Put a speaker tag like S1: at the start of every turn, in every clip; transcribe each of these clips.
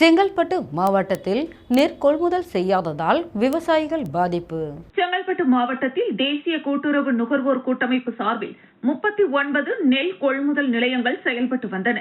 S1: செங்கல்பட்டு மாவட்டத்தில் நெற் கொள்முதல் செய்யாததால் விவசாயிகள் பாதிப்பு.
S2: செங்கல்பட்டு மாவட்டத்தில் தேசிய கூட்டுறவு நுகர்வோர் கூட்டமைப்பு சார்பில் முப்பத்தி ஒன்பது நெல் கொள்முதல் நிலையங்கள் செயல்பட்டு வந்தன.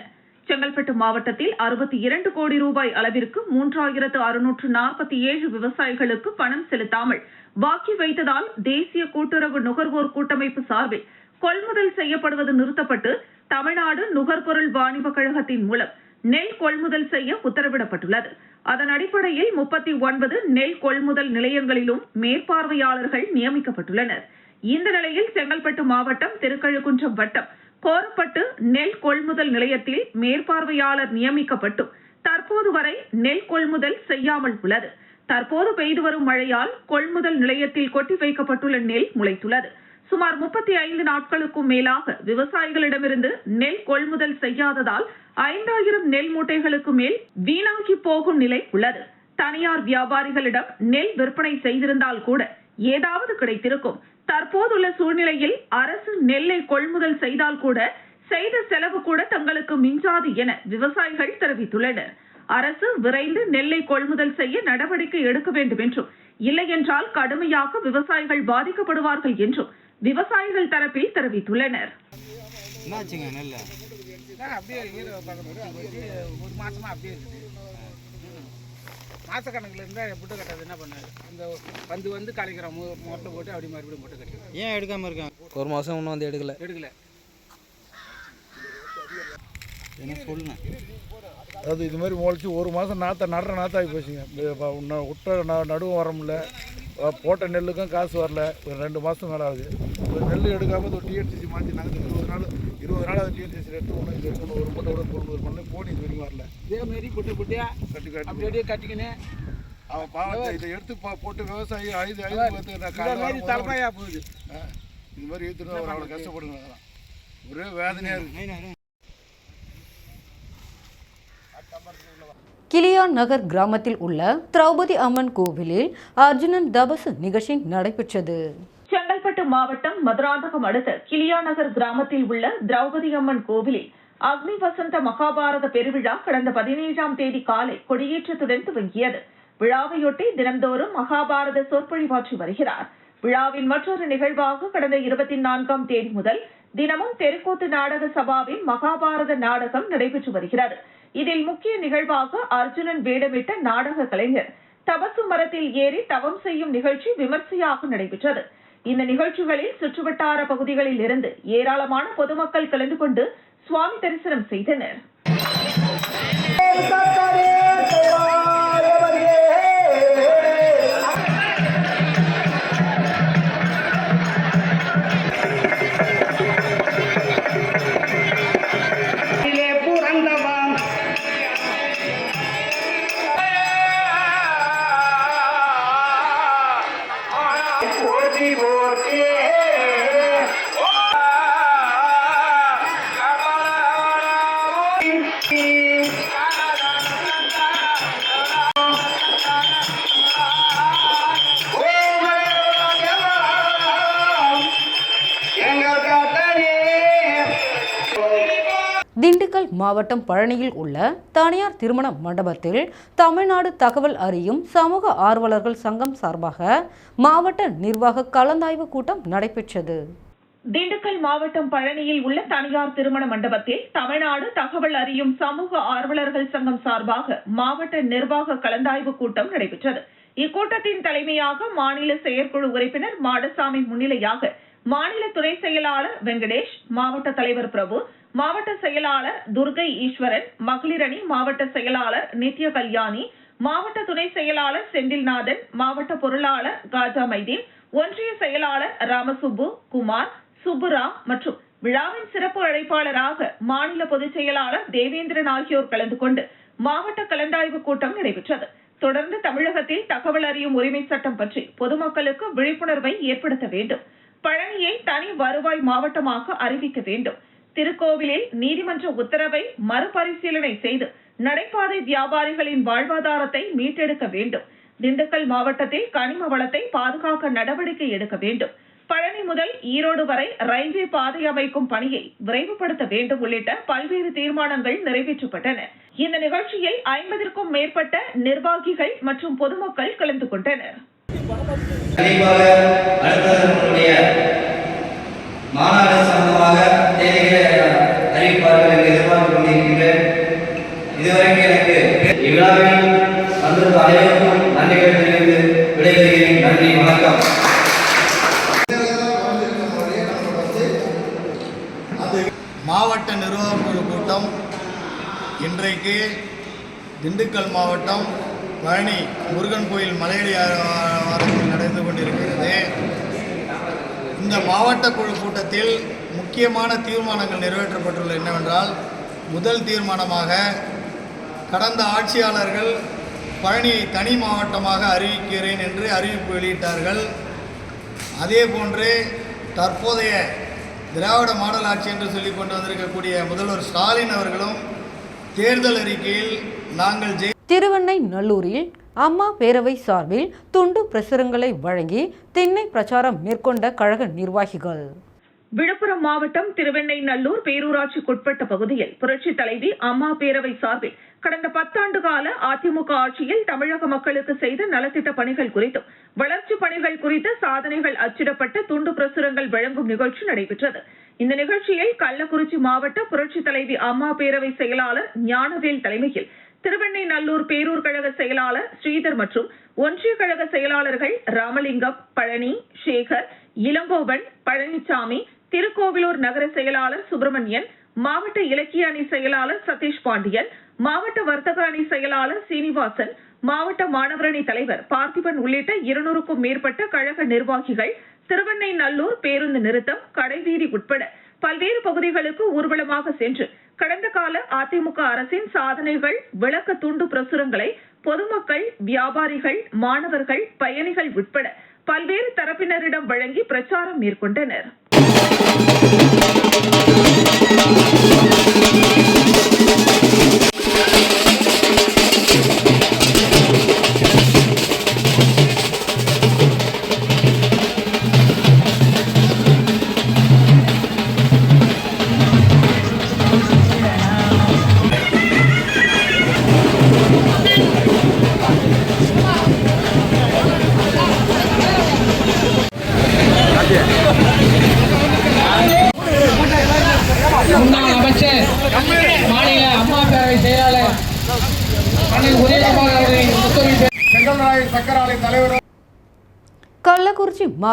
S2: செங்கல்பட்டு மாவட்டத்தில் அறுபத்தி இரண்டு கோடி ரூபாய் அளவிற்கு மூன்றாயிரத்து அறுநூற்று நாற்பத்தி ஏழு விவசாயிகளுக்கு பணம் செலுத்தாமல் பாக்கி வைத்ததால் தேசிய கூட்டுறவு நுகர்வோர் கூட்டமைப்பு சார்பில் கொள்முதல் செய்யப்படுவது நிறுத்தப்பட்டு தமிழ்நாடு நுகர்பொருள் வாணிப கழகத்தின் மூலம் நெல் கொள்முதல் செய்ய உத்தரவிடப்பட்டுள்ளது. அதன் அடிப்படையில் முப்பத்தி ஒன்பது நெல் கொள்முதல் நிலையங்களிலும் மேற்பார்வையாளர்கள் நியமிக்கப்பட்டுள்ளனர். இந்த நிலையில் செங்கல்பட்டு மாவட்டம் திருக்கழுக்குன்றம் வட்டம் கோரப்பட்டு நெல் கொள்முதல் நிலையத்தில் மேற்பார்வையாளர் நியமிக்கப்பட்டும் தற்போது வரை நெல் கொள்முதல் செய்யாமல் உள்ளது. தற்போது பெய்து வரும் மழையால் கொள்முதல் நிலையத்தில் கொட்டி வைக்கப்பட்டுள்ள நெல் முளைத்துள்ளது. சுமார் முப்பத்தி ஐந்து நாட்களுக்கும் மேலாக விவசாயிகளிடமிருந்து நெல் கொள்முதல் செய்யாததால் ஐந்தாயிரம் நெல் மூட்டைகளுக்கு மேல் வீணாகி போகும் நிலை உள்ளது. தனியார் வியாபாரிகளிடம் நெல் விற்பனை செய்திருந்தால் கூட ஏதாவது கிடைத்திருக்கும். தற்போதுள்ள சூழ்நிலையில் அரசு நெல்லை கொள்முதல் செய்தால் கூட செய்த செலவு கூட தங்களுக்கு மிஞ்சாது என விவசாயிகள் தெரிவித்துள்ளனர். அரசு விரைந்து நெல்லை கொள்முதல் செய்ய நடவடிக்கை எடுக்க வேண்டும் என்றும் இல்லையென்றால் கடுமையாக விவசாயிகள் பாதிக்கப்படுவார்கள் என்றும் விவசாயிகள் தரப்பில் தெரிவித்துள்ளனர்.
S3: என்னாச்சுங்க நெல்ல?
S4: தான் அப்படியே ஒரு மாசமா அப்படியே இருக்குது மாசக்கணக்கில் இருந்தால் புட்டு கட்டாது என்ன பண்ணாரு அந்த வந்து வந்து கலைக்கிறோம் மொட்டை போட்டு அப்படி மறுபடியும் மொட்டை கட்டிக்கிறோம்
S3: ஏன் எடுக்காம இருக்காங்க?
S5: ஒரு மாதம் இன்னும் வந்து எடுக்கல.
S4: எடுக்கல.
S3: என்ன சொல்லுங்க.
S6: அது இது மாதிரி முளைச்சி ஒரு மாதம் நாற்ற நடுற நாற்றாகி போச்சுங்க. விட்ட ந நடுவும் வர முடியல. போட்ட நெல்லுக்கும் காசு வரல. ஒரு ரெண்டு மாதம் மேலே ஆகுது. ஒரு நெல் எடுக்காமல் ஒரு டிஎன்சிசி மாற்றி நாங்கள் இருபது நாள் இருபது நாள் அது டிஎன்சிசி எடுத்து ஒன்று இது எடுக்கணும் ஒரு மூட்டை விட கொண்டு பண்ணி போனி இது வரைக்கும் வரல.
S4: இதே மாரி புட்டு புட்டியா
S6: கட்டி கட்டி.
S4: அப்படியே கட்டிக்கின்னு.
S6: அவன் பாவத்தை இதை எடுத்து பா போட்டு விவசாயி ஐந்து ஐந்து பார்த்து
S4: தலைமையாக போகுது.
S6: இது மாதிரி அவர் அவ்வளோ கஷ்டப்படுங்க. ஒரே வேதனையாக இருக்குது
S1: கிளியான் நகர் கிராமத்தில் உள்ள திரௌபதி அம்மன் கோவிலில் அர்ஜுனன் தபசு நிகழ்ச்சி நடைபெற்றது.
S2: செங்கல்பட்டு மாவட்டம் மதுராந்தகம் அடுத்த கிளியாநகர் கிராமத்தில் உள்ள திரௌபதி அம்மன் கோவிலில் அக்னி வசந்த மகாபாரத பெருவிழா கடந்த பதினேழாம் தேதி காலை கொடியேற்றத்துடன் துவங்கியது. விழாவையொட்டி தினந்தோறும் மகாபாரத சொற்பொழிவாற்றி வருகிறார். விழாவின் மற்றொரு நிகழ்வாக கடந்த இருபத்தி நான்காம் தேதி முதல் தினமும் தெருக்கூத்து நாடக சபாவின் மகாபாரத நாடகம் நடைபெற்று வருகிறது. இதில் முக்கிய நிகழ்வாக அர்ஜுனன் வேடமிட்ட நாடக கலைஞர். தபசு மரத்தில் ஏறி தவம் செய்யும் நிகழ்ச்சி விமர்சையாக நடைபெற்றது. இந்த நிகழ்ச்சிகளில் சுற்றுவட்டார பகுதிகளில் இருந்து ஏராளமான பொதுமக்கள் கலந்து கொண்டு சுவாமி தரிசனம் செய்தனர்.
S1: திண்டுக்கல் மாவட்டம் பழனியில் உள்ள தனியார் திருமண மண்டபத்தில் தமிழ்நாடு தகவல் அறியும் சமூக ஆர்வலர்கள் சங்கம் சார்பாக மாவட்ட நிர்வாக கலந்தாய்வு கூட்டம் நடைபெற்றது.
S2: திண்டுக்கல் மாவட்டம் பழனியில் உள்ள தனியார் திருமண மண்டபத்தில் தமிழ்நாடு தகவல் அறியும் சமூக ஆர்வலர்கள் சங்கம் சார்பாக மாவட்ட நிர்வாக கலந்தாய்வு கூட்டம் நடைபெற்றது. இக்கூட்டத்தின் தலைமையாக மாநில செயற்குழு உறுப்பினர் மாடசாமி முன்னிலையாக மாநில துணை செயலாளர் வெங்கடேஷ் மாவட்ட தலைவர் பிரபு மாவட்ட செயலாளர் துர்கை ஈஸ்வரன் மகளிரணி மாவட்ட செயலாளர் நித்ய கல்யாணி மாவட்ட துணை செயலாளர் செந்தில்நாதன் மாவட்ட பொருளாளர் காஜா மைதீன் ஒன்றிய செயலாளர் ராமசுப்பு குமார் சுப்புராம் மற்றும் விழாவின் சிறப்பு அழைப்பாளராக மாநில பொதுச் செயலாளர் தேவேந்திரன் ஆகியோர் கலந்து கொண்டு மாவட்ட கலந்தாய்வு கூட்டம் நடைபெற்றது. தொடர்ந்து தமிழகத்தில் தகவல் அறியும் உரிமை சட்டம் பற்றி பொதுமக்களுக்கு விழிப்புணர்வை ஏற்படுத்த வேண்டும். பழனியை தனி வருவாய் மாவட்டமாக அறிவிக்க வேண்டும். திருக்கோவிலில் நீதிமன்ற உத்தரவை மறுபரிசீலனை செய்து நடைபாதை வியாபாரிகளின் வாழ்வாதாரத்தை மீட்டெடுக்க வேண்டும். திண்டுக்கல் மாவட்டத்தில் கனிம வளத்தை பாதுகாக்க நடவடிக்கை எடுக்க வேண்டும். பழனி முதல் ஈரோடு வரை ரயில்வே பாதை அமைக்கும் பணியை விரைவுபடுத்த வேண்டும் உள்ளிட்ட பல்வேறு தீர்மானங்கள் நிறைவேற்றப்பட்டன. இந்த நிகழ்ச்சியில் ஐம்பதிற்கும் மேற்பட்ட நிர்வாகிகள் மற்றும் பொதுமக்கள் கலந்து கொண்டனர்.
S7: மாவட்ட நிர்வாகக் குழு கூட்டம் இன்றைக்கு திண்டுக்கல் மாவட்டம் பழனி முருகன் கோயில் மலையடி வாரத்தில் நடந்து கொண்டிருக்கிறது. இந்த மாவட்ட குழு கூட்டத்தில் முக்கியமான தீர்மானங்கள் நிறைவேற்றப்பட்டுள்ள என்னவென்றால் முதல் தீர்மானமாக கடந்த ஆட்சியாளர்கள் பழனியை தனி மாவட்டமாக அறிவிக்கிறேன் என்று அறிவிப்பு வெளியிட்டார்கள். அதே போன்று தற்போதைய திராவிட மாடல் ஆட்சி என்று சொல்லி கொண்டு வந்திருக்கக்கூடிய முதல்வர் ஸ்டாலின் அவர்களும் தேர்தல் அறிக்கையில் நாங்கள் ஜெய்
S1: திருவெண்ணை நல்லூரில் அம்மா பேரவை சார்பில் துண்டு பிரசுரங்களை வழங்கி திண்ணை பிரச்சாரம் மேற்கொண்ட கழக நிர்வாகிகள்.
S2: விழுப்புரம் மாவட்டம் திருவெண்ணைநல்லூர் பேரூராட்சிக்குட்பட்ட பகுதியில் புரட்சி தலைவி அம்மா பேரவை சார்பில் கடந்த பத்தாண்டு கால அதிமுக ஆட்சியில் தமிழக மக்களுக்கு செய்த நலத்திட்ட பணிகள் குறித்தும் வளர்ச்சி பணிகள் குறித்த சாதனைகள் அச்சிடப்பட்ட துண்டு பிரசுரங்கள் வழங்கும் நிகழ்ச்சி நடைபெற்றது. இந்த நிகழ்ச்சியில் கள்ளக்குறிச்சி மாவட்ட புரட்சி தலைவி அம்மா பேரவை செயலாளர் ஞானவேல் தலைமையில் திருவெண்ணைநல்லூர் பேரூர் கழக செயலாளர் ஸ்ரீதர் மற்றும் ஒன்றிய கழக செயலாளர்கள் ராமலிங்கம் பழனி சேகர் இளங்கோவன் பழனிசாமி திருக்கோவிலூர் நகர செயலாளர் சுப்பிரமணியன் மாவட்ட இலக்கிய அணி செயலாளர் சதீஷ் பாண்டியன் மாவட்ட வர்த்தக அணி செயலாளர் சீனிவாசன் மாவட்ட மாணவரணி தலைவர் பார்த்திபன் உள்ளிட்ட இருநூறுக்கும் மேற்பட்ட கழக நிர்வாகிகள் திருவெண்ணைநல்லூர் பேருந்து நிறுத்தம் கடைவீதி உட்பட பல்வேறு பகுதிகளுக்கு ஊர்வலமாக சென்று கடந்த கால அதிமுக அரசின் சாதனைகள் விளக்க துண்டு பிரசுரங்களை பொதுமக்கள் வியாபாரிகள் மாணவர்கள் பயணிகள் உட்பட பல்வேறு தரப்பினரிடம் வழங்கி பிரச்சாரம் மேற்கொண்டனர்.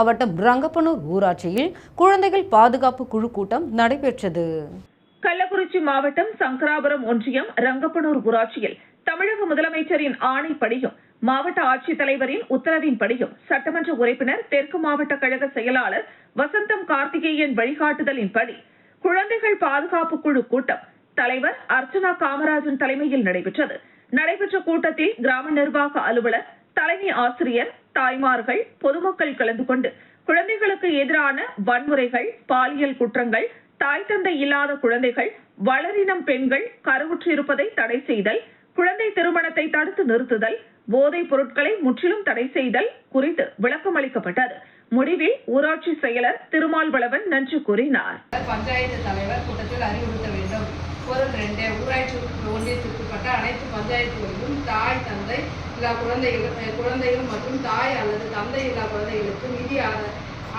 S1: மாவட்டம் ரங்கப்பனூர் ஊராட்சியில் குழந்தைகள் பாதுகாப்பு குழு கூட்டம் நடைபெற்றது.
S2: கள்ளக்குறிச்சி மாவட்டம் சங்கராபுரம் ஒன்றியம் ரங்கப்பனூர் ஊராட்சியில் தமிழக முதலமைச்சரின் ஆணைப்படியும் மாவட்ட ஆட்சித்தலைவரின் உத்தரவின்படியும் சட்டமன்ற உறுப்பினர் தெற்கு மாவட்ட கழக செயலாளர் வசந்தம் கார்த்திகேயன் வழிகாட்டுதலின்படி குழந்தைகள் பாதுகாப்பு குழு கூட்டம் தலைவர் அர்ச்சனா காமராஜன் தலைமையில் நடைபெற்றது. நடைபெற்ற கூட்டத்தில் கிராம நிர்வாக அலுவலர் தலைமை ஆசிரியர் தாய்மார்கள் பொதுமக்கள் கலந்து கொண்டு குழந்தைகளுக்கு எதிரான வன்முறைகள் பாலியல் குற்றங்கள் தாய் தந்தை இல்லாத குழந்தைகள் வளரினம் பெண்கள் கருவுற்றிருப்பதை தடை செய்தல் குழந்தை திருமணத்தை தடுத்து நிறுத்துதல் போதைப் பொருட்களை முற்றிலும் தடை செய்தல் குறித்து விளக்கம் அளிக்கப்பட்டது. முடிவில் ஊராட்சி செயலர் திருமால்வளவன் நன்றி கூறினார்.
S8: பஞ்சாயத்து தலைவர் கூட்டத்தில் அறிவுறுத்த வேண்டும் ரெண்டு ஊராட்சி ஒன்றியத்திற்குட்பட்ட அனைத்து பஞ்சாயத்துகளிலும் தாய் தந்தை இல்லா குழந்தைகள் குழந்தைகள் மற்றும் தாய் அல்லது தந்தை இல்லா குழந்தைகளுக்கு நிதி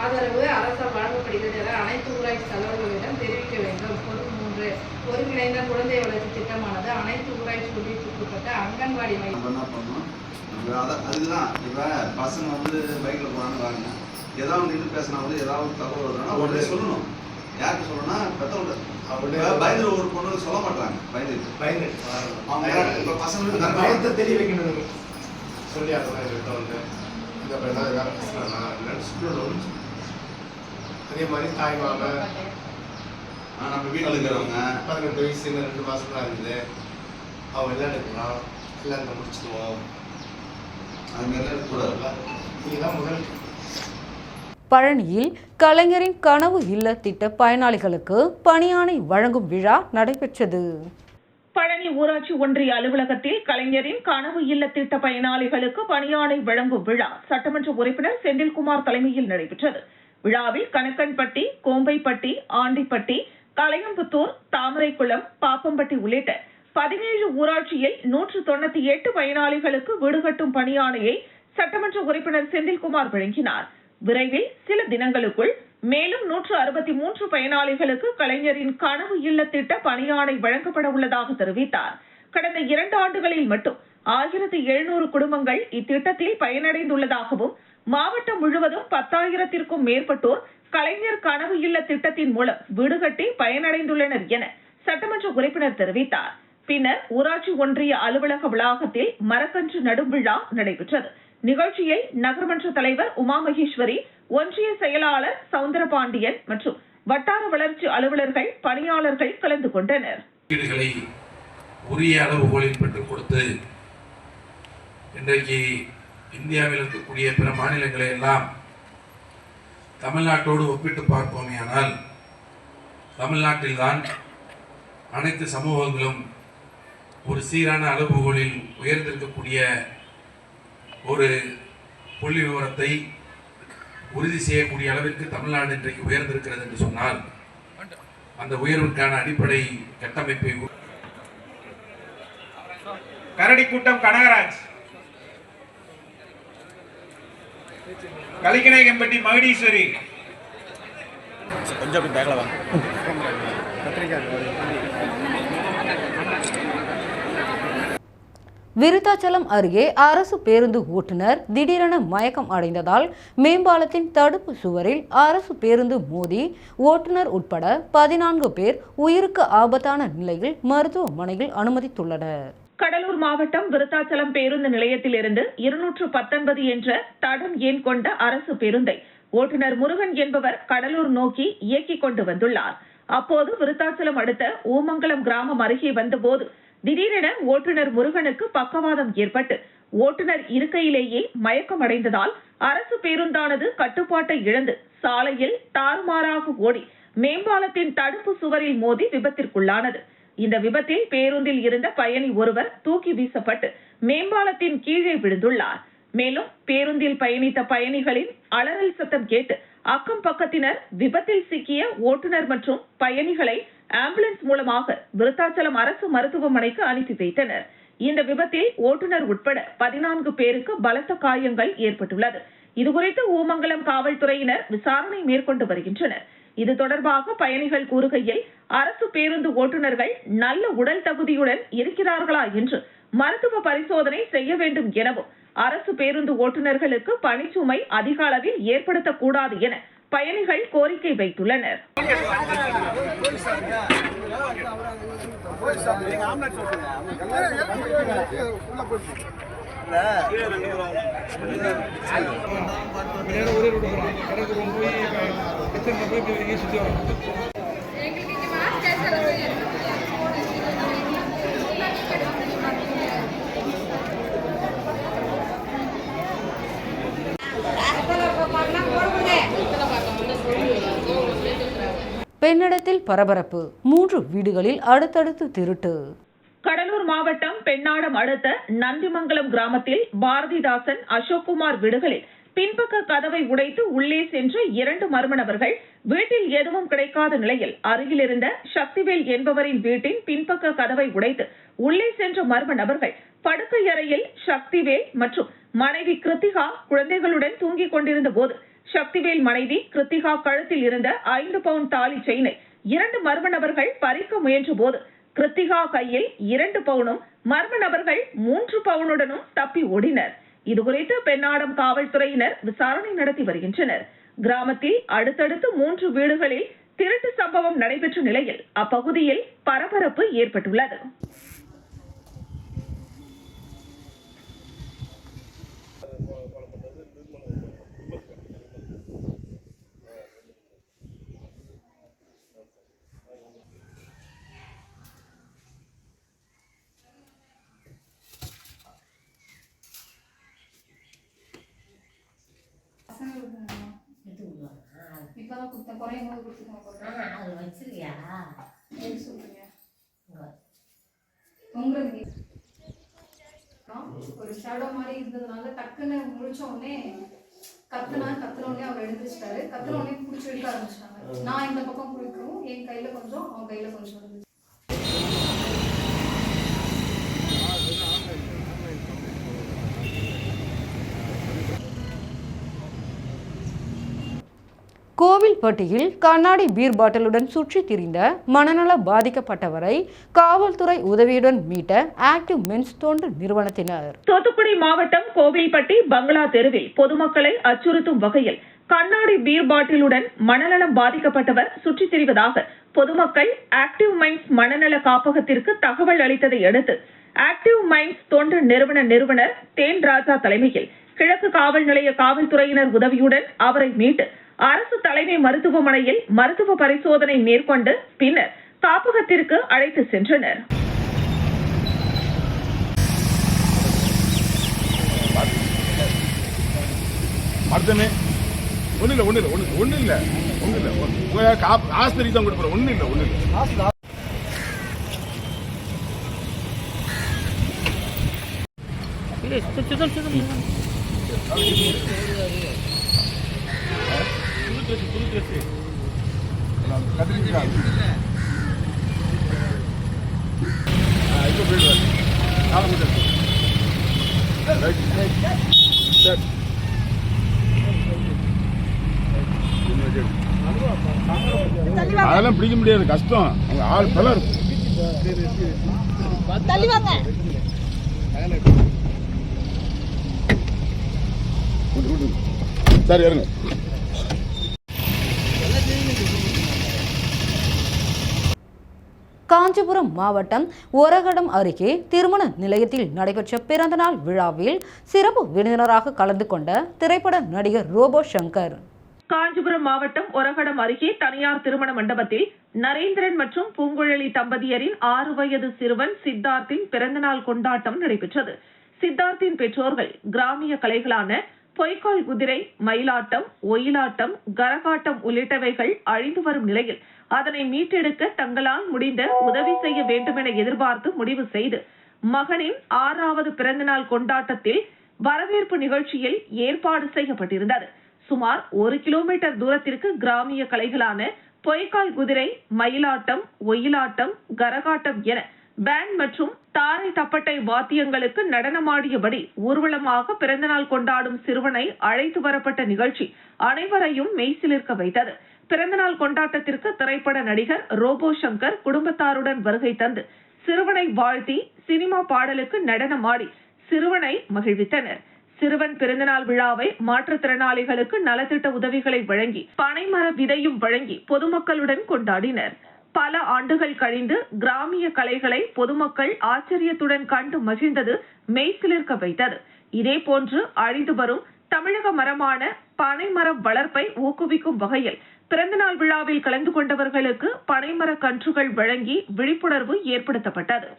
S8: ஆதரவு அரசால் வழங்கப்படுகிறது என அனைத்து ஊராட்சி தலைவர்களிடம் தெரிவிக்க வேண்டும். ஒரு மூன்று ஒருங்கிணைந்த குழந்தை வளர்ச்சி திட்டமானது அனைத்து ஊராட்சி ஒன்றியத்திற்குட்பட்ட அங்கன்வாடி மையம்
S9: அதுதான் இப்போ பசங்க வந்து பைக்கில் போகிறான்னு வாங்க ஏதாவது நின்று பேசினா வந்து ஏதாவது தகவல் வருதுன்னா உடனே சொல்லணும். யாருக்கு சொல்லணும்னா பெற்றவங்க இப்போ பயந்துரு ஒரு பொண்ணு சொல்ல மாட்டாங்க பயந்துட்டு
S7: பயந்துட்டு
S9: அவங்க இப்போ பசங்களுக்கு
S7: பயத்தை தெரிய வைக்கணும் சொல்லி அதெல்லாம் என்கிட்ட வந்து இந்த தான் வேலை பேசுகிறாங்க இல்லைன்னு சொல்லணும் அதே மாதிரி தாய் மாமன்
S9: ஆ, நம்ம வீட்டில் இருக்கிறவங்க.
S7: பதினெட்டு வயசு இன்னும் ரெண்டு மாதம் தான் இருக்குது. அவன் விளையாடுக்கலாம் கல்யாணத்தை முடிச்சிடுவோம்
S9: அது மாதிரிலாம் இருக்கக்கூடாது
S7: நீங்கள் தான் முதல்
S1: பழனியில் கலைஞரின் கனவு இல்ல திட்ட பயனாளிகளுக்கு பணியாணை வழங்கும் விழா நடைபெற்றது.
S2: பழனி ஊராட்சி ஒன்றிய அலுவலகத்தில் கலைஞரின் கனவு இல்ல திட்ட பயனாளிகளுக்கு பணியானை வழங்கும் விழா சட்டமன்ற உறுப்பினர் செந்தில்குமார் தலைமையில் நடைபெற்றது. விழாவில் கணக்கன்பட்டி கோம்பைப்பட்டி ஆண்டிப்பட்டி கலையம்புத்தூர் தாமரைக்குளம் பாப்பம்பட்டி உள்ளிட்ட பதினேழு ஊராட்சியில் நூற்று தொண்ணூத்தி எட்டு பயனாளிகளுக்கு வீடு கட்டும் சட்டமன்ற உறுப்பினர் செந்தில்குமார் வழங்கினார். விரைவில் சில தினங்களுக்குள் மேலும் நூற்று அறுபத்தி மூன்று பயனாளிகளுக்கு கலைஞரின் கனவு இல்ல திட்ட பணியாணை வழங்கப்பட உள்ளதாக தெரிவித்தார். கடந்த இரண்டு ஆண்டுகளில் மட்டும் ஆயிரத்தி எழுநூறு குடும்பங்கள் இத்திட்டத்தில் பயனடைந்துள்ளதாகவும் மாவட்டம் முழுவதும் பத்தாயிரத்திற்கும் மேற்பட்டோர் கலைஞர் கனவு இல்ல திட்டத்தின் மூலம் வீடு கட்டி பயனடைந்துள்ளனர் என சட்டமன்ற உறுப்பினர் தெரிவித்தார். பின்னர் ஊராட்சி ஒன்றிய அலுவலக வளாகத்தில் மரக்கன்று நடும் விழா நடைபெற்றது. நிகழ்ச்சியை நகர்மன்ற தலைவர் உமா மகேஸ்வரி ஒன்றிய செயலாளர் சவுந்தரபாண்டியன் மற்றும் வட்டார வளர்ச்சி அலுவலர்கள் பணியாளர்கள் கலந்து கொண்டனர்.
S10: உரிய அளவுகோலில் பெற்றுக் கொடுத்து இன்றைக்கு இந்தியாவில் இருக்கக்கூடிய பிற மாநிலங்களை எல்லாம் தமிழ்நாட்டோடு ஒப்பிட்டு பார்ப்போமேயானால் தமிழ்நாட்டில்தான் அனைத்து சமூகங்களும் ஒரு சீரான அளவுகோலில் உயர்ந்திருக்கக்கூடிய ஒரு புள்ளி விவரத்தை உறுதி செய்யக்கூடிய அளவிற்கு தமிழ்நாடு இன்றைக்கு உயர்ந்திருக்கிறது என்று சொன்னால் அந்த உயர்வுக்கான அடிப்படை கட்டமைப்பை உரு-
S4: கரடிக்கூட்டம் கனகராஜ் கலிக்கநாயகம்பட்டி மகடீஸ்வரி.
S1: விருத்தாச்சலம் அருகே அரசு பேருந்து ஓட்டுநர் திடீரென மயக்கம் அடைந்ததால் மேம்பாலத்தின் தடுப்பு சுவரில் அரசு பேருந்து மோதி ஓட்டுநர் உட்பட பதினான்கு பேர் உயிருக்கு ஆபத்தான நிலையில் மருத்துவமனையில் அனுமதித்துள்ளனர்.
S2: கடலூர் மாவட்டம் விருத்தாச்சலம் பேருந்து நிலையத்திலிருந்து இருநூற்று பத்தொன்பது என்ற தடம் எண் கொண்ட அரசு பேருந்தை ஓட்டுநர் முருகன் என்பவர் கடலூர் நோக்கி இயக்கிக் கொண்டு வந்துள்ளார். அப்போது விருத்தாச்சலம் அடுத்த ஊமங்கலம் கிராமம் அருகே வந்தபோது திடீரென ஓட்டுநர் முருகனுக்கு பக்கவாதம் ஏற்பட்டு ஓட்டுநர் இருக்கையிலேயே மயக்கம் அடைந்ததால் அரசு பேருந்தானது கட்டுப்பாட்டை இழந்து சாலையில் தாறுமாறாக ஓடி மேம்பாலத்தின் தடுப்பு சுவரில் மோதி விபத்திற்குள்ளானது. இந்த விபத்தில் பேருந்தில் இருந்த பயணி ஒருவர் தூக்கி வீசப்பட்டு மேம்பாலத்தின் கீழே விழுந்துள்ளார். மேலும் பேருந்தில் பயணித்த பயணிகளின் அலறல் சத்தம் கேட்டு அக்கம் பக்கத்தினர் விபத்தில் சிக்கிய ஓட்டுநர் மற்றும் பயணிகளை ஆம்புலன்ஸ் மூலமாக விருத்தாச்சலம் அரசு மருத்துவமனைக்கு அனுப்பி வைத்தனர். இந்த விபத்தில் ஓட்டுநர் உட்பட பதினான்கு பேருக்கு பலத்த காயங்கள் ஏற்பட்டுள்ளது. இதுகுறித்து ஊமங்கலம் காவல்துறையினர் விசாரணை மேற்கொண்டு வருகின்றனர். இது தொடர்பாக பயணிகள் கூறுகையில் அரசு பேருந்து ஓட்டுநர்கள் நல்ல உடல் தகுதியுடன் இருக்கிறார்களா என்று மருத்துவ பரிசோதனை செய்ய வேண்டும் எனவும் அரசு பேருந்து ஓட்டுநர்களுக்கு பணிச்சுமை அதிக அளவில் ஏற்படுத்தக்கூடாது என பயணிகள் கோரிக்கை வைத்துள்ளனர்.
S11: போய் சுற்றி
S1: பெண்ணிடத்தில் பரபரப்பு. மூன்று வீடுகளில் அடுத்தடுத்து திருட்டு.
S2: கடலூர் மாவட்டம் பெண்ணாடம் அடுத்த நந்திமங்கலம் கிராமத்தில் பாரதிதாசன் அசோக்குமார் வீடுகளில் பின்பக்க கதவை உடைத்து உள்ளே சென்ற இரண்டு மர்ம நபர்கள் வீட்டில் எதுவும் கிடைக்காத நிலையில் அருகில் இருந்த சக்திவேல் என்பவரின் வீட்டின் பின்பக்க கதவை உடைத்து உள்ளே சென்ற மர்ம நபர்கள் படுக்கை அறையில் சக்திவேல் மற்றும் மனைவி கிருத்திகா குழந்தைகளுடன் தூங்கிக் கொண்டிருந்த போது சக்திவேல் மனைவி கிருத்திகா கழுத்தில் இருந்த ஐந்து பவுண்ட் தாலி செயினை இரண்டு மர்ம நபர்கள் பறிக்க முயன்ற போது கிருத்திகா கையில் இரண்டு பவுனும் மர்ம நபர்கள் மூன்று பவுனுடனும் தப்பி ஓடினர். இதுகுறித்து பெண்ணாடம் காவல்துறையினர் விசாரணை நடத்தி வருகின்றனர். கிராமத்தில் அடுத்தடுத்து மூன்று வீடுகளில் திருட்டு சம்பவம் நடைபெற்ற நிலையில் அப்பகுதியில் பரபரப்பு ஏற்பட்டுள்ளது.
S8: இப்பதான் கொடுத்தேன் குறையும் போது கொடுத்துக்கோங்க
S12: அது வச்சிருக்கியா?
S8: எது சொல்றீங்க உங்களுக்கு ஒரு ஷேடோ மாதிரி இருந்ததுனால டக்குன்னு முழிச்ச உடனே கத்துனா கத்துனோடனே அவர் எழுந்திரிச்சிட்டாரு. கத்துனோடனே பிடிச்சி இழுக்க ஆரம்பிச்சிட்டாங்க. நான் இந்த பக்கம் குளிக்கவும் என் கையில கொஞ்சம் அவன் கையில கொஞ்சம் இருந்துச்சு.
S1: கோவில்பட்டியில் கண்ணாடி பீர் பாட்டிலுடன் சுற்றி திரிந்த மனநல பாதிக்கப்பட்டவரை காவல்துறை உதவியுடன் மீட்ட ஆக்டிவ் மென்ஸ் தொண்டு நிறுவனத்தினர்.
S2: தூத்துக்குடி மாவட்டம் கோவில்பட்டி பங்களா தெருவில் பொதுமக்களை அச்சுறுத்தும் வகையில் கண்ணாடி பீர் பாட்டிலுடன் மனநலம் பாதிக்கப்பட்டவர் சுற்றித் திரிவதாக பொதுமக்கள் ஆக்டிவ் மைண்ட்ஸ் மனநல காப்பகத்திற்கு தகவல் அளித்ததை அடுத்து ஆக்டிவ் மைண்ட்ஸ் தொண்டு நிறுவன நிறுவனர் தேன் ராஜா தலைமையில் கிழக்கு காவல் நிலைய காவல்துறையினர் உதவியுடன் அவரை மீட்டு அரசு தலைமை மருத்துவமனையில் மருத்துவ பரிசோதனை மேற்கொண்டு பின்னர் காப்பகத்திற்கு அழைத்து சென்றனர்.
S6: ஒன்றும் இல்லை ஒன்றும் இல்லை ஒன்றும் ஒன்றும் இல்லை ஒன்றும் இல்லை உங்கள் காப் ஆஸ்பத்திரிக்கு தான் கொடுக்குறோம் ஒன்றும் இல்லை ஒன்றும் இல்லை கத்திரிக்காய் இப்போ போயிடுவார் காலம் ரைட் சரி அதெல்லாம் பிடிக்க முடியாது கஷ்டம். அவங்க ஆள் பல இருக்கும். சரி இருங்க.
S1: காஞ்சிபுரம் மாவட்டம் ஒரகடம் அருகே திருமண நிலையத்தில் நடைபெற்ற பிறந்தநாள் விழாவில் சிறப்பு விருந்தினராக கலந்து கொண்ட திரைப்பட நடிகர் ரோபோ சங்கர்.
S2: காஞ்சிபுரம் மாவட்டம் ஒரகடம் அருகே தனியார் திருமண மண்டபத்தில் நரேந்திரன் மற்றும் பூங்குழலி தம்பதியரின் ஆறு வயது சிறுவன் சித்தார்த்தின் பிறந்தநாள் கொண்டாட்டம் நடைபெற்றது. சித்தார்த்தின் பெற்றோர்கள் கிராமிய கலைகளான பொய்க்கால் குதிரை மயிலாட்டம் ஒயிலாட்டம் கரகாட்டம் உள்ளிட்டவைகள் அழிந்து வரும் நிலையில் அதனை மீட்டெடுக்க தங்களால் முடிந்த உதவி செய்ய வேண்டுமென எதிர்பார்த்து முடிவு செய்து மகனின் ஆறாவது பிறந்தநாள் கொண்டாட்டத்தில் வரவேற்பு நிகழ்ச்சியில் ஏற்பாடு செய்யப்பட்டிருந்தது. சுமார் ஒரு கிலோமீட்டர் தூரத்திற்கு கிராமிய கலைகளான பொய்க்கால் குதிரை மயிலாட்டம் ஒயிலாட்டம் கரகாட்டம் என பேண்ட் மற்றும் தாரை தப்பட்டை வாத்தியங்களுக்கு நடனமாடியபடி ஊர்வலமாக பிறந்தநாள் கொண்டாடும் சிறுவனை அழைத்து வரப்பட்ட நிகழ்ச்சி அனைவரையும் மெய்சிலிருக்க வைத்தது. பிறந்தநாள் கொண்டாட்டத்திற்கு திரைப்பட நடிகர் ரோபோ சங்கர் குடும்பத்தாருடன் வருகை தந்து சிறுவனை வாழ்த்தி சினிமா பாடலுக்கு நடனமாடி சிறுவனை மகிழ்வித்தனர். சிறுவன் பிறந்தநாள் விழாவை மாற்றுத்திறனாளிகளுக்கு நலத்திட்ட உதவிகளை வழங்கி பனைமர விதையும் வழங்கி பொதுமக்களுடன் கொண்டாடினர். பல ஆண்டுகள் கழிந்து கிராமிய கலைகளை பொதுமக்கள் ஆச்சரியத்துடன் கண்டு மகிழ்ந்தது மெய்சிலிர்க்க வைத்தது இதே போன்று அழிந்து வரும் தமிழக மரமான பனைமர வளர்ப்பை ஊக்குவிக்கும் வகையில் பிறந்தநாள் விழாவில் கலந்து கொண்டவர்களுக்கு பனைமர கன்றுகள் வழங்கி விழிப்புணர்வு ஏற்படுத்தப்பட்டது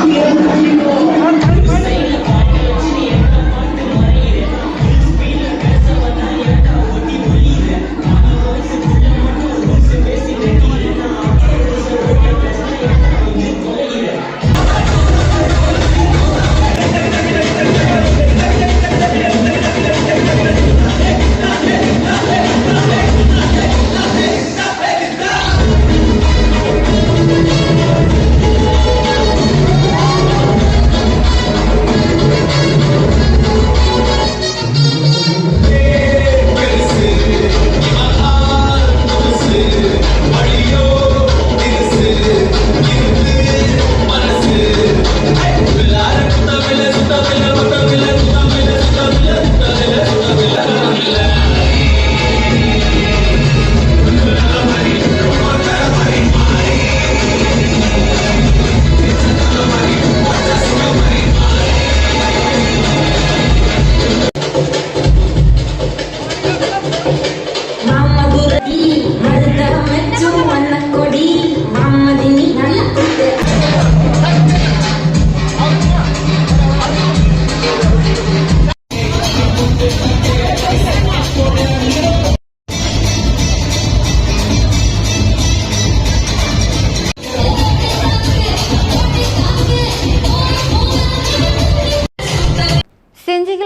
S1: Thank you.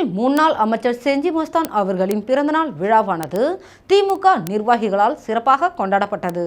S1: சென்னையில் முன்னாள் அமைச்சர் செஞ்சி மஸ்தான் அவர்களின் பிறந்தநாள் விழாவானது திமுக நிர்வாகிகளால் சிறப்பாக கொண்டாடப்பட்டது.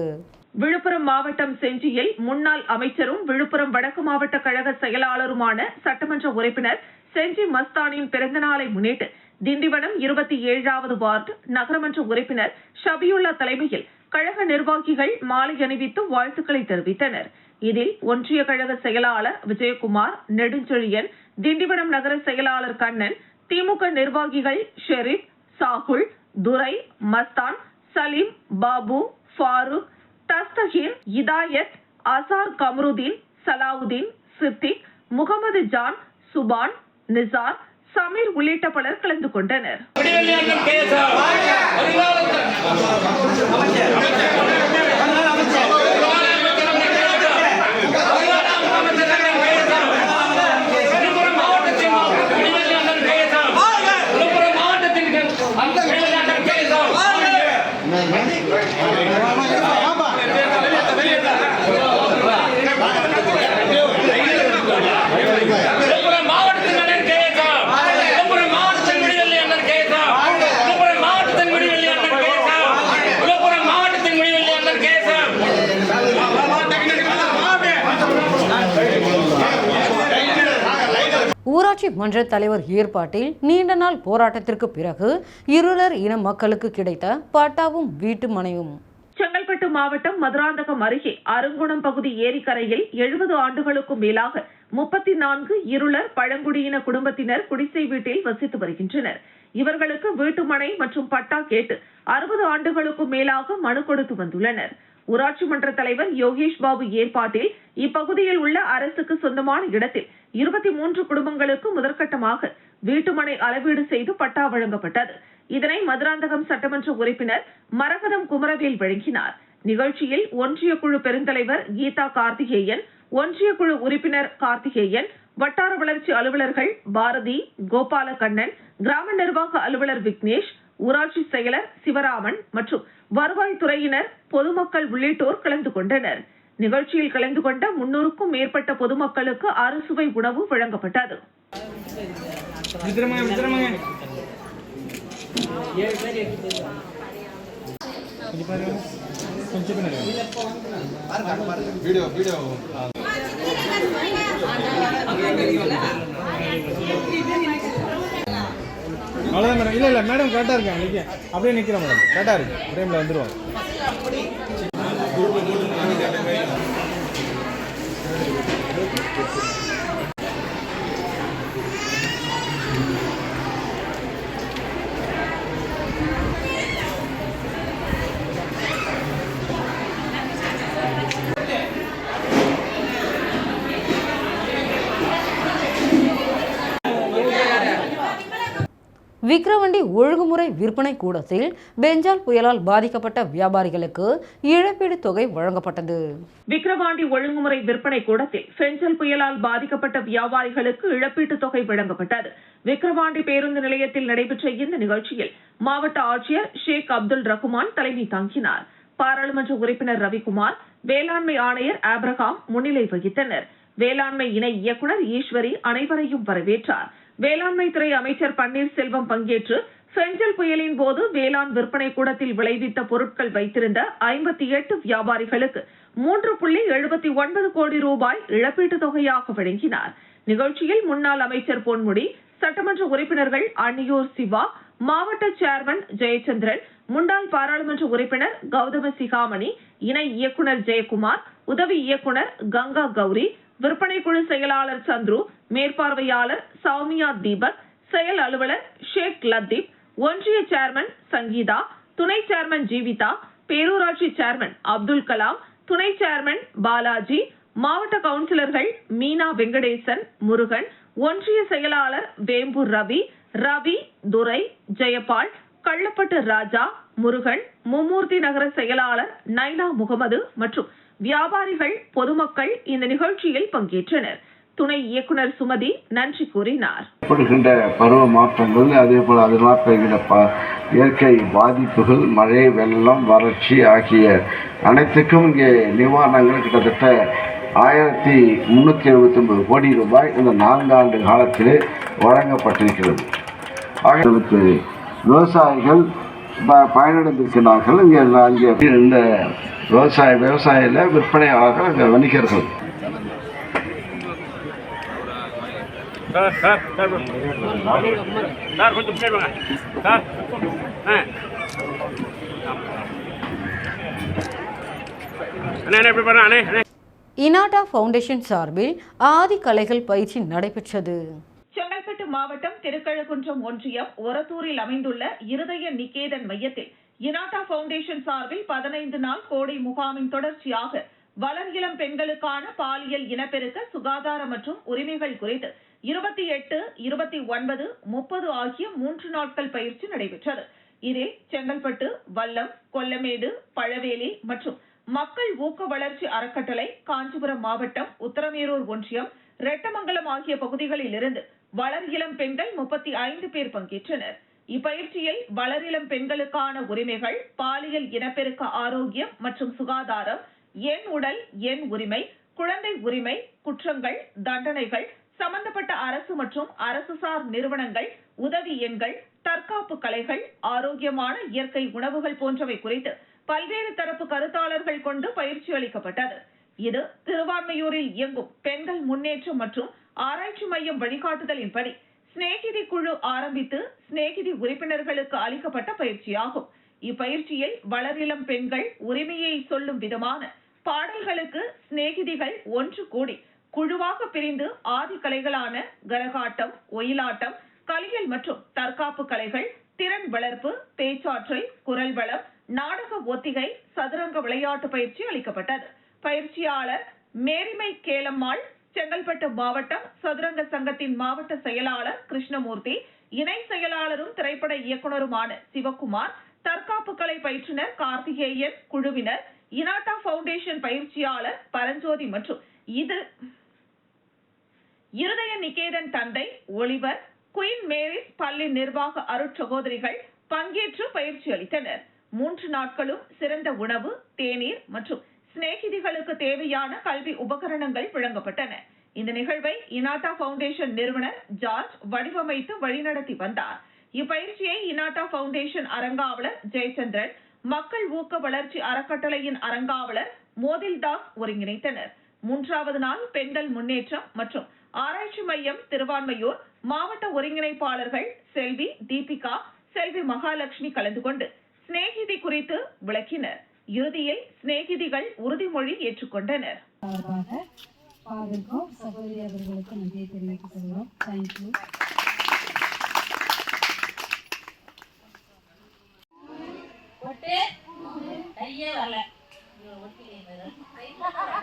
S2: விழுப்புரம் மாவட்டம் செஞ்சியில் முன்னாள் அமைச்சரும் விழுப்புரம் வடக்கு மாவட்ட கழக செயலாளருமான சட்டமன்ற உறுப்பினர் செஞ்சி மஸ்தானின் பிறந்தநாளை முன்னிட்டு திண்டிவனம் இருபத்தி ஏழாவது வார்டு நகரமன்ற உறுப்பினர் ஷபியுல்லா தலைமையில் கழக நிர்வாகிகள் மாலை அணிவித்து வாழ்த்துக்களை தெரிவித்தனர். இதில் ஒன்றிய கழக செயலாளர் விஜயகுமார் நெடுஞ்செழியன் திண்டிவனம் நகர செயலாளர் கண்ணன் திமுக நிர்வாகிகள் ஷெரீப் சாகுல் துரை மஸ்தான் சலீம் பாபு ஃபாரூக் தஸ்தகீர் இதாயத் அசார் கமருதீன் சலாவுதீன் சித்திக் முகமது ஜான் சுபான் நிசார் சமீர் உள்ளிட்ட பலர் கலந்து கொண்டனர்.
S1: ஊராட்சி மன்ற தலைவர் ஏற்பாட்டில் நீண்ட நாள் போராட்டத்திற்கு பிறகு இருளர் இன மக்களுக்கு கிடைத்த பட்டாவும் வீட்டு மனையும்.
S2: செங்கல்பட்டு மாவட்டம் மதுராந்தகம் அருகே அருங்குணம் பகுதி ஏரிக்கரையில் எழுபது ஆண்டுகளுக்கும் மேலாக முப்பத்தி நான்கு இருளர் பழங்குடியின குடும்பத்தினர் குடிசை வீட்டில் வசித்து வருகின்றனர். இவர்களுக்கு வீட்டுமனை மற்றும் பட்டா கேட்டு அறுபது ஆண்டுகளுக்கும் மேலாக மனு கொடுத்து வந்துள்ளனர். ஊராட்சி மன்ற தலைவர் யோகேஷ் பாபு ஏற்பாட்டில் இப்பகுதியில் உள்ள அரசுக்கு சொந்தமான இடத்தில் இருபத்தி மூன்று குடும்பங்களுக்கு முதற்கட்டமாக வீட்டுமனை அளவீடு செய்து பட்டா வழங்கப்பட்டது. இதனை மதுராந்தகம் சட்டமன்ற உறுப்பினர் மரகதம் குமரவேல் வழங்கினார். நிகழ்ச்சியில் ஒன்றிய குழு பெருந்தலைவர் கீதா கார்த்திகேயன் ஒன்றிய குழு உறுப்பினர் கார்த்திகேயன் வட்டார வளர்ச்சி அலுவலர்கள் பாரதி கோபாலகண்ணன் கிராம நிர்வாக அலுவலர் விக்னேஷ் ஊராட்சி செயலர் சிவராமன் மற்றும் வருவாய்த்துறையினர் பொதுமக்கள் உள்ளிட்டோர் கலந்து கொண்டனர். நிகழ்ச்சியில் கலந்து கொண்ட முன்னூறுக்கும் மேற்பட்ட பொதுமக்களுக்கு அறுசுவை உணவு வழங்கப்பட்டது.
S11: அவ்வளோதான் மேடம் இல்லை இல்லை மேடம் கரெக்டாக இருக்கேன். அப்படியே நிற்கிறேன் மேடம் கரெக்டாக இருக்கு ஃப்ரேமில் வந்துடுவாங்க Gracias.
S1: விக்கிரவண்டி ஒழுங்குமுறை விற்பனை கூடத்தில் பெஞ்சால் புயலால் பாதிக்கப்பட்ட வியாபாரிகளுக்கு இழப்பீடு தொகை வழங்கப்பட்டது.
S2: விக்கிரவாண்டி ஒழுங்குமுறை விற்பனை கூடத்தில் பெஞ்சல் புயலால் பாதிக்கப்பட்ட வியாபாரிகளுக்கு இழப்பீட்டுத் தொகை வழங்கப்பட்டது. விக்கிரவாண்டி பேருந்து நிலையத்தில் நடைபெற்ற இந்த நிகழ்ச்சியில் மாவட்ட ஆட்சியர் ஷேக் அப்துல் ரகுமான் தலைமை தாங்கினார். பாராளுமன்ற உறுப்பினர் ரவிக்குமார் வேளாண்மை ஆணையர் ஆப்ரஹாம் முன்னிலை வகித்தனர். வேளாண்மை இணை இயக்குநர் ஈஸ்வரி அனைவரையும் வரவேற்றார். வேளாண்மை துறை அமைச்சர் பன்னீர்செல்வம் பங்கேற்று பெஞ்சல் புயலின் போது வேளாண் விற்பனை கூடத்தில் விளைவித்த பொருட்கள் வைத்திருந்த ஐம்பத்தி எட்டு வியாபாரிகளுக்கு மூன்று புள்ளி எழுபத்தி ஒன்பது கோடி ரூபாய் இழப்பீட்டுத் தொகையாக வழங்கினார். நிகழ்ச்சியில் முன்னாள் அமைச்சர் பொன்முடி சட்டமன்ற உறுப்பினர்கள் அன்னியூர் சிவா மாவட்ட சேர்மன் ஜெயச்சந்திரன் முன்னாள் பாராளுமன்ற உறுப்பினர் கௌதம சிகாமணி இணை இயக்குநர் ஜெயக்குமார் உதவி இயக்குநர் கங்கா கௌரி விற்பனை குழு செயலாளர் சந்துரு மேற்பார்வையாளர் சௌமியா தீபக் செயல் அலுவலர் ஷேக் லத்தீப் ஒன்றிய சேர்மன் சங்கீதா துணை சேர்மன் ஜீவிதா பேரூராட்சி சேர்மன் அப்துல் கலாம் துணை சேர்மன் பாலாஜி மாவட்ட கவுன்சிலர்கள் மீனா வெங்கடேசன் முருகன் ஒன்றிய செயலாளர் வேம்பூர் ரவி ரவி துரை ஜெயபால் கள்ளப்பட்டு ராஜா முருகன் மும்மூர்த்தி நகர செயலாளர் நைனா முகமது மற்றும் வியாபாரிகள் பொதுமக்கள் இந்த நிகழ்ச்சியில் பங்கேற்றனர். துணை இயக்குனர் சுமதி நன்றி கூறினார்.
S12: ஏற்படுகின்ற பருவ மாற்றங்கள் அதே போல் அதனால் பெறுகிற ப இயற்கை பாதிப்புகள் மழை வெள்ளம் வறட்சி ஆகிய அனைத்துக்கும் இங்கே நிவாரணங்கள் கிட்டத்தட்ட ஆயிரத்தி முந்நூற்றி எழுபத்தி ஒன்பது கோடி ரூபாய் இந்த நான்காண்டு காலத்திலே வழங்கப்பட்டிருக்கிறது. ஆகியவருக்கு விவசாயிகள் ப- பயனடைந்திருக்கிறார்கள். இங்கே இங்கே இந்த விவசாய விவசாயியில் விற்பனையாளர்கள் இங்கே வணிகர்கள்.
S1: இனாட்டா ஃபவுண்டேஷன் சார்பில் ஆதி கலைகள் பயிற்சி நடைபெற்றது.
S2: செங்கல்பட்டு மாவட்டம் திருக்கழுக்குன்றம் ஒன்றியம் ஒரத்தூரில் அமைந்துள்ள இருதய நிகேதன் மையத்தில் இனாட்டா பவுண்டேஷன் சார்பில் பதினைந்து நாள் கோடை முகாமின் தொடர்ச்சியாக வளர் இளம் பெண்களுக்கான பாலியல் இனப்பெருக்க சுகாதார மற்றும் உரிமைகள் குறித்து இருபத்தி எட்டு இருபத்தி ஒன்பது முப்பது ஆகிய மூன்று நாட்கள் பயிற்சி நடைபெற்றது. இதில் செங்கல்பட்டு வல்லம் கொல்லமேடு பழவேலி மற்றும் மக்கள் ஊக்க வளர்ச்சி அறக்கட்டளை காஞ்சிபுரம் மாவட்டம் உத்தரமேரூர் ஒன்றியம் ரெட்டமங்கலம் ஆகிய பகுதிகளில் இருந்து வளர் இளம் பெண்கள் முப்பத்தி ஐந்து பேர் பங்கேற்றனர். இப்பயிற்சியில் வளரிளம் பெண்களுக்கான உரிமைகள் பாலியல் இனப்பெருக்க ஆரோக்கியம் மற்றும் சுகாதாரம் எண் உடல் எண் உரிமை குழந்தை உரிமை குற்றங்கள் தண்டனைகள் சம்பந்தப்பட்ட அரசு மற்றும் அரசுசார் நிறுவனங்கள் உதவி எண்கள் தற்காப்பு கலைகள் ஆரோக்கியமான இயற்கை உணவுகள் போன்றவை குறித்து பல்வேறு தரப்பு கருத்தாளர்கள் கொண்டு பயிற்சி அளிக்கப்பட்டது. இது திருவான்மையூரில் இயங்கும் பெண்கள் முன்னேற்றம் மற்றும் ஆராய்ச்சி மையம் வழிகாட்டுதலின்படி சிநேகிதி குழு ஆரம்பித்து சிநேகிதி உறுப்பினர்களுக்கு அளிக்கப்பட்ட பயிற்சியாகும். இப்பயிற்சியில் வளரிளம் பெண்கள் உரிமையை சொல்லும் விதமான பாடல்களுக்கு சிநேகிதிகள் ஒன்று கூடி குழுவாக பிரிந்து ஆதி கலைகளான கரகாட்டம் ஒயிலாட்டம் கலியல் மற்றும் தற்காப்பு கலைகள் திறன் வளர்ப்பு பேச்சாற்றல் குரல் வளம் நாடக ஒத்திகை சதுரங்க விளையாட்டு பயிற்சி அளிக்கப்பட்டது. பயிற்சியாளர் மேரிமை கேளம்மாள் செங்கல்பட்டு மாவட்டம் சதுரங்க சங்கத்தின் மாவட்ட செயலாளர் கிருஷ்ணமூர்த்தி இணை செயலாளரும் திரைப்பட இயக்குனருமான சிவக்குமார் தற்காப்பு கலை பயிற்றுனர் கார்த்திகேயன் குழுவினர் இனாட்டா பவுண்டேஷன் பயிற்சியாளர் பரஞ்சோதி மற்றும் இது இருதய நிகேதன் தந்தை ஒளிவர் குயின் மேரிஸ் பள்ளி நிர்வாக அருட்சகோதரிகள் பங்கேற்று பயிற்சி அளித்தனர். மூன்று நாட்களும் சிறந்த உணவு தேநீர் மற்றும் சிநேகிதிகளுக்கு தேவையான கல்வி உபகரணங்கள் வழங்கப்பட்டன. இந்த நிகழ்வை இனாட்டா ஃபவுண்டேஷன் நிறுவனர் ஜார்ஜ் வடிவமைத்து வழிநடத்தி வந்தார். இப்பயிற்சியை இனாட்டா ஃபவுண்டேஷன் அரங்காவலர் ஜெயச்சந்திரன் மக்கள் ஊக்க வளர்ச்சி அறக்கட்டளையின் அரங்காவலர் மோதில்தாஸ் ஒருங்கிணைத்தனர். மூன்றாவது நாள் பெண்கள் முன்னேற்றம் மற்றும் ஆராய்ச்சி மையம் திருவான்மையூர் மாவட்ட ஒருங்கிணைப்பாளர்கள் செல்வி தீபிகா செல்வி மகாலட்சுமி கலந்து கொண்டு சிநேகிதி குறித்து விளக்கினர். இறுதியில் சிநேகிதிகள் உறுதிமொழி ஏற்றுக்கொண்டனர்.
S8: ஃபாதருக்கும் சகோதரி அவர்களுக்கும் நன்றியை தெரிவித்துக் கொள்கிறோம். தேங்க்யூ
S13: ஒட்டு. கையே வரல.
S8: உடனே